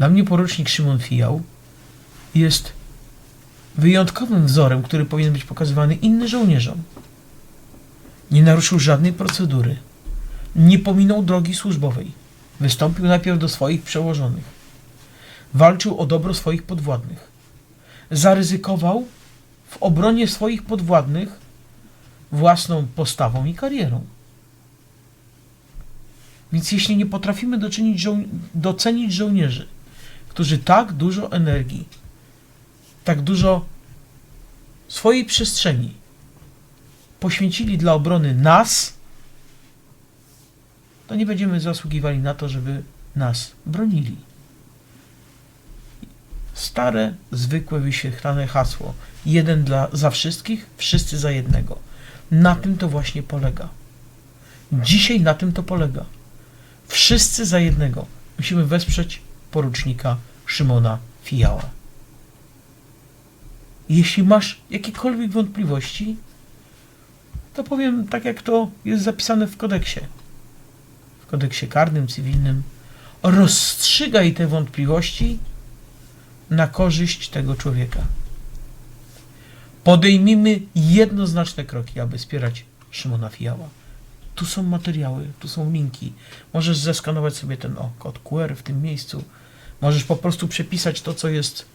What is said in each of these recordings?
Dla mnie porucznik Szymon Fijał jest wyjątkowym wzorem, który powinien być pokazywany innym żołnierzom. Nie naruszył żadnej procedury. Nie pominął drogi służbowej. Wystąpił najpierw do swoich przełożonych. Walczył o dobro swoich podwładnych. Zaryzykował w obronie swoich podwładnych własną postawą i karierą. Więc jeśli nie potrafimy docenić, docenić żołnierzy, którzy tak dużo energii, tak dużo swojej przestrzeni poświęcili dla obrony nas, to nie będziemy zasługiwali na to, żeby nas bronili. Stare, zwykłe, wyświetlane hasło. Jeden dla, za wszystkich, wszyscy za jednego. Na tym to właśnie polega. Dzisiaj na tym to polega. Wszyscy za jednego. Musimy wesprzeć porucznika Szymona Fijała. Jeśli masz jakiekolwiek wątpliwości, to powiem tak, jak to jest zapisane w kodeksie. W kodeksie karnym, cywilnym. Rozstrzygaj te wątpliwości na korzyść tego człowieka. Podejmijmy jednoznaczne kroki, aby wspierać Szymona Fijała. Tu są materiały, tu są linki. Możesz zeskanować sobie ten o, kod QR w tym miejscu. Możesz po prostu przepisać to, co jest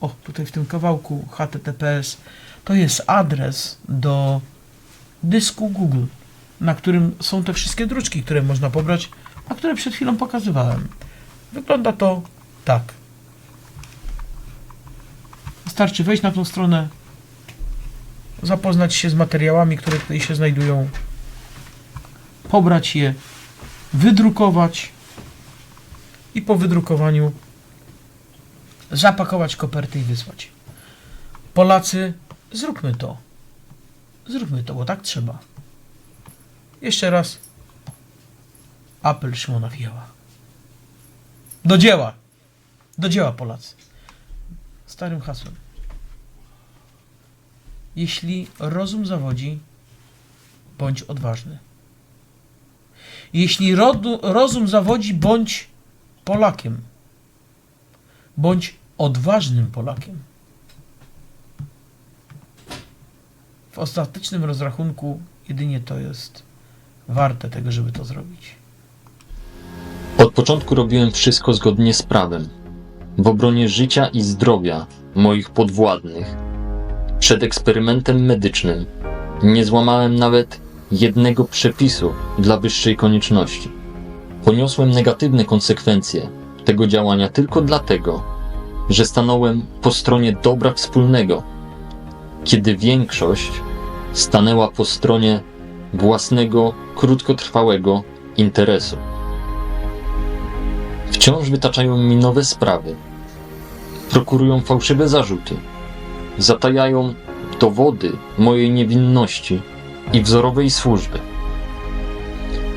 o, tutaj w tym kawałku HTTPS. To jest adres do dysku Google, na którym są te wszystkie druczki, które można pobrać, a które przed chwilą pokazywałem. Wygląda to tak. Wystarczy wejść na tą stronę, zapoznać się z materiałami, które tutaj się znajdują, pobrać je, wydrukować i po wydrukowaniu zapakować koperty i wysłać. Polacy, zróbmy to. Zróbmy to, bo tak trzeba. Jeszcze raz apel Szymona Fijała. Do dzieła! Do dzieła, Polacy. Starym hasłem. Jeśli rozum zawodzi, bądź odważny. Jeśli rozum zawodzi, bądź Polakiem. Bądź odważnym Polakiem. W ostatecznym rozrachunku jedynie to jest warte tego, żeby to zrobić. Od początku robiłem wszystko zgodnie z prawem, w obronie życia i zdrowia moich podwładnych. Przed eksperymentem medycznym nie złamałem nawet jednego przepisu dla wyższej konieczności. Poniosłem negatywne konsekwencje tego działania tylko dlatego, że stanąłem po stronie dobra wspólnego, kiedy większość stanęła po stronie własnego krótkotrwałego interesu. Wciąż wytaczają mi nowe sprawy. Prokurują fałszywe zarzuty. Zatajają dowody mojej niewinności i wzorowej służby.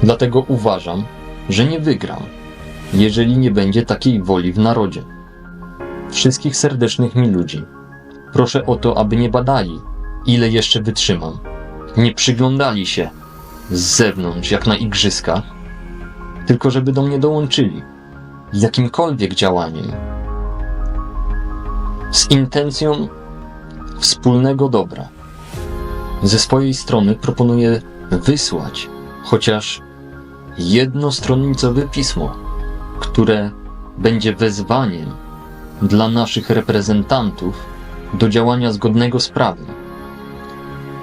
Dlatego uważam, że nie wygram, jeżeli nie będzie takiej woli w narodzie. Wszystkich serdecznych mi ludzi proszę o to, aby nie badali, ile jeszcze wytrzymam. Nie przyglądali się z zewnątrz, jak na igrzyskach, tylko żeby do mnie dołączyli z jakimkolwiek działaniem, z intencją wspólnego dobra. Ze swojej strony proponuję wysłać chociaż jednostronnicowe pismo, które będzie wezwaniem dla naszych reprezentantów do działania zgodnego z prawem.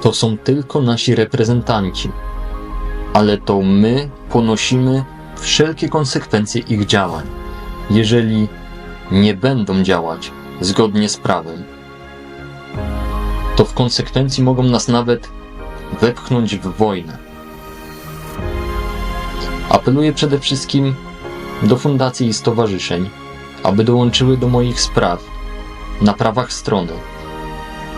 To są tylko nasi reprezentanci, ale to my ponosimy wszelkie konsekwencje ich działań, jeżeli nie będą działać zgodnie z prawem. To w konsekwencji mogą nas nawet wepchnąć w wojnę. Apeluję przede wszystkim do fundacji i stowarzyszeń, aby dołączyły do moich spraw na prawach strony,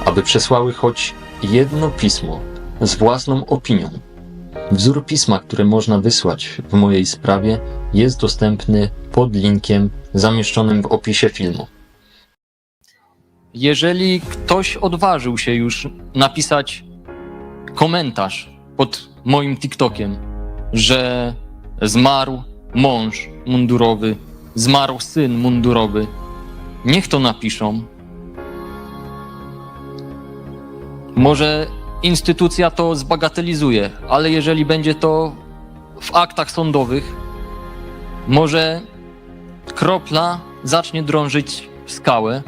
aby przesłały choć jedno pismo z własną opinią. Wzór pisma, które można wysłać w mojej sprawie, jest dostępny pod linkiem zamieszczonym w opisie filmu. Jeżeli ktoś odważył się już napisać komentarz pod moim TikTokiem, że zmarł mąż mundurowy zmarł syn mundurowy, niech to napiszą. Może instytucja to zbagatelizuje, ale jeżeli będzie to w aktach sądowych, może kropla zacznie drążyć skałę.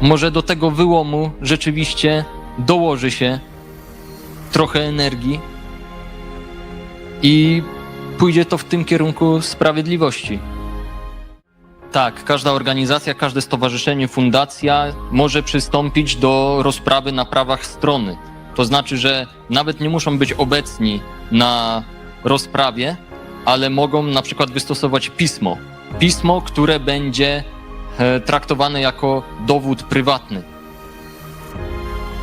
Może do tego wyłomu rzeczywiście dołoży się trochę energii i pójdzie to w tym kierunku sprawiedliwości. Tak, każda organizacja, każde stowarzyszenie, fundacja może przystąpić do rozprawy na prawach strony. To znaczy, że nawet nie muszą być obecni na rozprawie, ale mogą na przykład wystosować pismo. Pismo, które będzie e, traktowane jako dowód prywatny.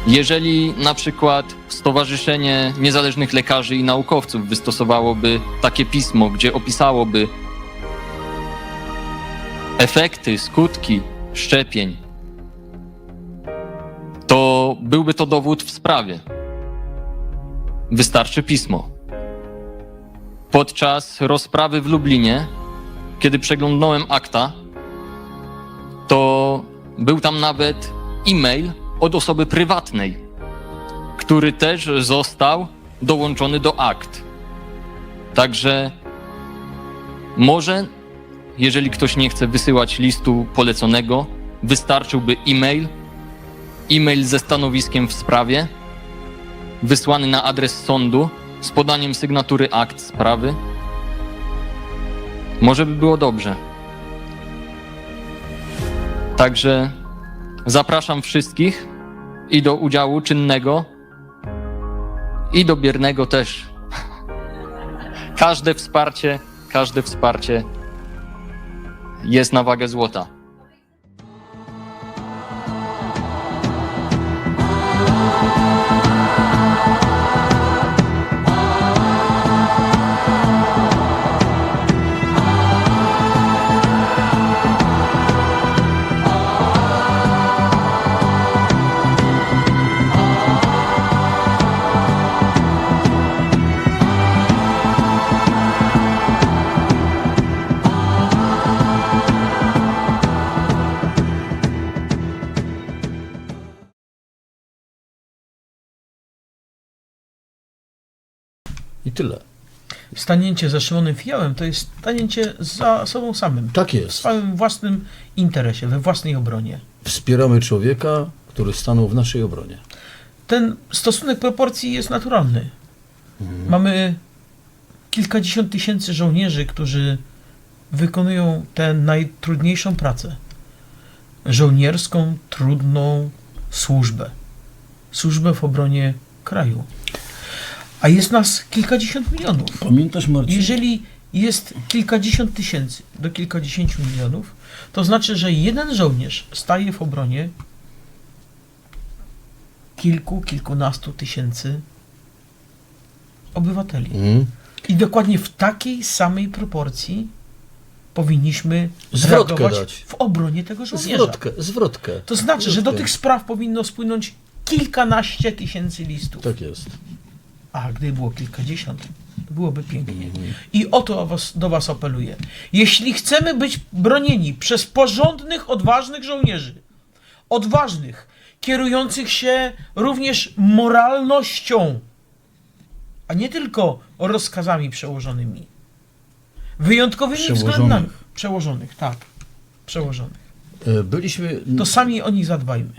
Jeżeli na przykład Stowarzyszenie Niezależnych Lekarzy i Naukowców wystosowałoby takie pismo, gdzie opisałoby efekty, skutki szczepień, to byłby to dowód w sprawie. Wystarczy pismo. Podczas rozprawy w Lublinie, kiedy przeglądnąłem akta, to był tam nawet e-mail od osoby prywatnej, który też został dołączony do akt. Także może, jeżeli ktoś nie chce wysyłać listu poleconego, wystarczyłby e-mail, e-mail ze stanowiskiem w sprawie, wysłany na adres sądu z podaniem sygnatury akt sprawy. Może by było dobrze. Także zapraszam wszystkich i do udziału czynnego, i do biernego też. Każde wsparcie, każde wsparcie jest na wagę złota. I tyle. Stanięcie za Szymonem Fijałem to jest stanięcie za sobą samym. Tak W jest. swoim własnym interesie, we własnej obronie. Wspieramy człowieka, który stanął w naszej obronie. Ten stosunek proporcji jest naturalny. Mamy kilkadziesiąt tysięcy żołnierzy, którzy wykonują tę najtrudniejszą pracę. Żołnierską, trudną służbę. Służbę w obronie kraju. A jest nas kilkadziesiąt milionów. Pamiętasz, Marcin? Jeżeli jest kilkadziesiąt tysięcy do kilkudziesięciu milionów, to znaczy, że jeden żołnierz staje w obronie kilku, kilkunastu tysięcy obywateli. Mhm. I dokładnie w takiej samej proporcji powinniśmy Zwrotkę dać. w obronie tego żołnierza. Zwrotkę, zwrotkę. To znaczy, że do Zwrotkę. tych spraw powinno spłynąć kilkanaście tysięcy listów. Tak jest. A gdyby było kilkadziesiąt, to byłoby pięknie. Mhm. I o to was, do Was apeluję. Jeśli chcemy być bronieni przez porządnych, odważnych żołnierzy, odważnych, kierujących się również moralnością, a nie tylko rozkazami przełożonymi, wyjątkowymi Przełożonych. względami. Przełożonych, tak. Przełożonych. E, Byliśmy To sami o nich zadbajmy.